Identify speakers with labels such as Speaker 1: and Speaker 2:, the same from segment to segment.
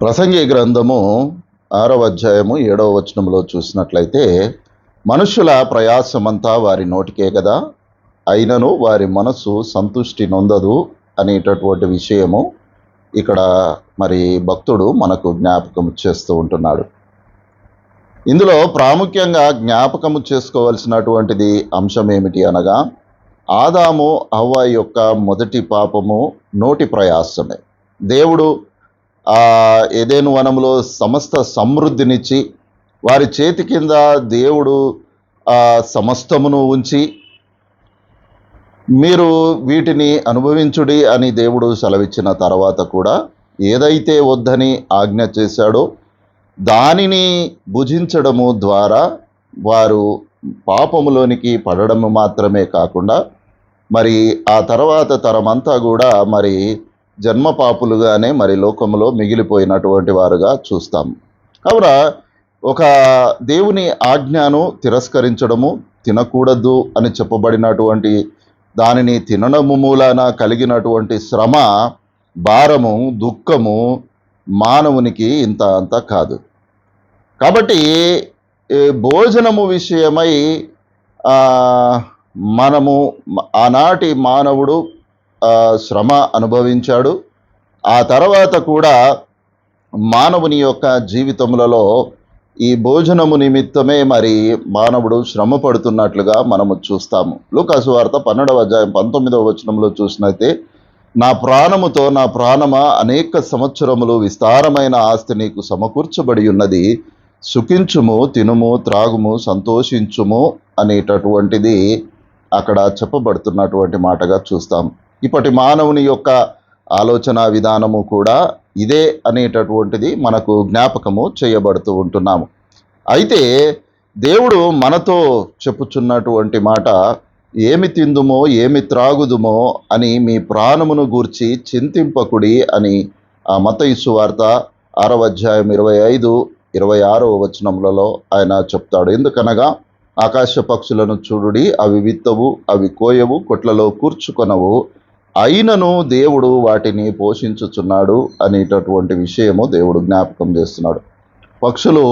Speaker 1: ప్రసంగి గ్రంథము ఆరవ అధ్యాయము ఏడవ వచనంలో చూసినట్లయితే మనుషుల ప్రయాసమంతా వారి నోటికే కదా అయినను వారి మనసు సంతుష్టి నొందదు అనేటటువంటి విషయము ఇక్కడ మరి భక్తుడు మనకు జ్ఞాపకం చేస్తూ ఉంటున్నాడు. ఇందులో ప్రాముఖ్యంగా జ్ఞాపకము చేసుకోవలసినటువంటిది అంశం ఏమిటి అనగా ఆదాము హవ్వ యొక్క మొదటి పాపము నోటి ప్రయాసమే. దేవుడు ఏదేను వనంలో సమస్త సమృద్ధినిచ్చి వారి చేతి కింద దేవుడు సమస్తమును ఉంచి మీరు వీటిని అనుభవించుడి అని దేవుడు సెలవిచ్చిన తర్వాత కూడా ఏదైతే వద్దని ఆజ్ఞ చేశాడో దానిని భుజించడము ద్వారా వారు పాపములోనికి పడడము మాత్రమే కాకుండా మరి ఆ తర్వాత తరమంతా కూడా మరి జన్మ పాపులుగానే మరి లోకములో మిగిలిపోయినటువంటి వారుగా చూస్తాం. కావున ఒక దేవుని ఆజ్ఞను తిరస్కరించడము తినకూడదు అని చెప్పబడినటువంటి దానిని తినడము మూలాన కలిగినటువంటి శ్రమ భారము దుఃఖము మానవునికి ఇంత అంత కాదు. కాబట్టి భోజనము విషయమై మనము ఆనాటి మానవుడు శ్రమ అనుభవించాడు. ఆ తర్వాత కూడా మానవుని యొక్క జీవితములలో ఈ భోజనము నిమిత్తమే మరి మానవుడు శ్రమ పడుతున్నట్లుగా మనము చూస్తాము. లూకాసు వార్త పన్నెండవ అధ్యాయం పంతొమ్మిదవ వచనంలో చూసినైతే నా ప్రాణముతో నా ప్రాణమ అనేక సంవత్సరములు విస్తారమైన ఆస్తి నీకు సమకూర్చబడి ఉన్నది. సుఖించుము తినుము త్రాగుము సంతోషించుము అనేటటువంటిది అక్కడ చెప్పబడుతున్నటువంటి మాటగా చూస్తాం. ఇప్పటి మానవుని యొక్క ఆలోచన విధానము కూడా ఇదే అనేటటువంటిది మనకు జ్ఞాపకము చేయబడుతూ ఉంటున్నాము. అయితే దేవుడు మనతో చెప్పుచున్నటువంటి మాట ఏమి తిందుమో ఏమి త్రాగుదుమో అని మీ ప్రాణమును గూర్చి చింతింపకుడి అని ఆ మత వార్త ఆరవ అధ్యాయం ఇరవై ఐదు ఇరవై ఆరవ వచనములలో ఆయన చెప్తాడు. ఎందుకనగా ఆకాశ పక్షులను చూడుడి అవి విత్తవు అవి కోయవు కొట్లలో కూర్చుకొనవు అయినను దేవుడు వాటిని పోషించుచున్నాడు అనేటటువంటి విషయము దేవుడు జ్ఞాపకం చేస్తున్నాడు. పక్షులు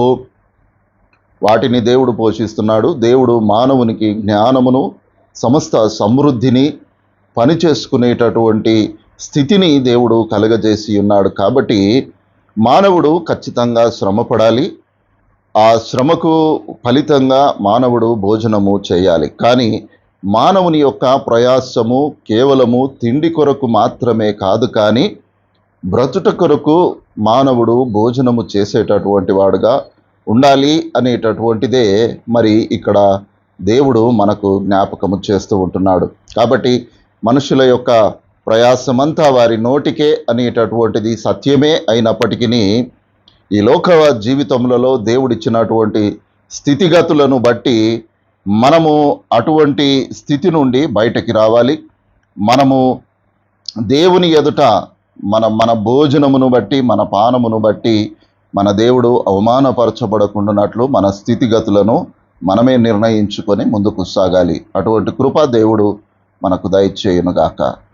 Speaker 1: వాటిని దేవుడు పోషిస్తున్నాడు. దేవుడు మానవునికి జ్ఞానమును సమస్త సమృద్ధిని పని చేసుకునేటటువంటి స్థితిని దేవుడు కలగజేసి ఉన్నాడు. కాబట్టి మానవుడు ఖచ్చితంగా శ్రమపడాలి ఆ శ్రమకు ఫలితంగా మానవుడు భోజనము చేయాలి. కానీ మానవుని యొక్క ప్రయాసము కేవలము తిండి కొరకు మాత్రమే కాదు కానీ బ్రతుట కొరకు మానవుడు భోజనము చేసేటటువంటి వాడుగా ఉండాలి అనేటటువంటిదే మరి ఇక్కడ దేవుడు మనకు జ్ఞాపకము చేస్తూ ఉంటున్నాడు. కాబట్టి మనుషుల యొక్క ప్రయాసమంతా వారి నోటికే అనేటటువంటిది సత్యమే అయినప్పటికీ ఈ లోక జీవితములలో దేవుడిచ్చినటువంటి స్థితిగతులను బట్టి మనము అటువంటి స్థితి నుండి బయటకి రావాలి. మనము దేవుని ఎదుట మన మన భోజనమును బట్టి మన పానమును బట్టి మన దేవుడు అవమానపరచబడకుండానట్లు మన స్థితిగతులను మనమే నిర్ణయించుకొని ముందుకు సాగాలి. అటువంటి కృప దేవుడు మనకు దయచేయునుగాక.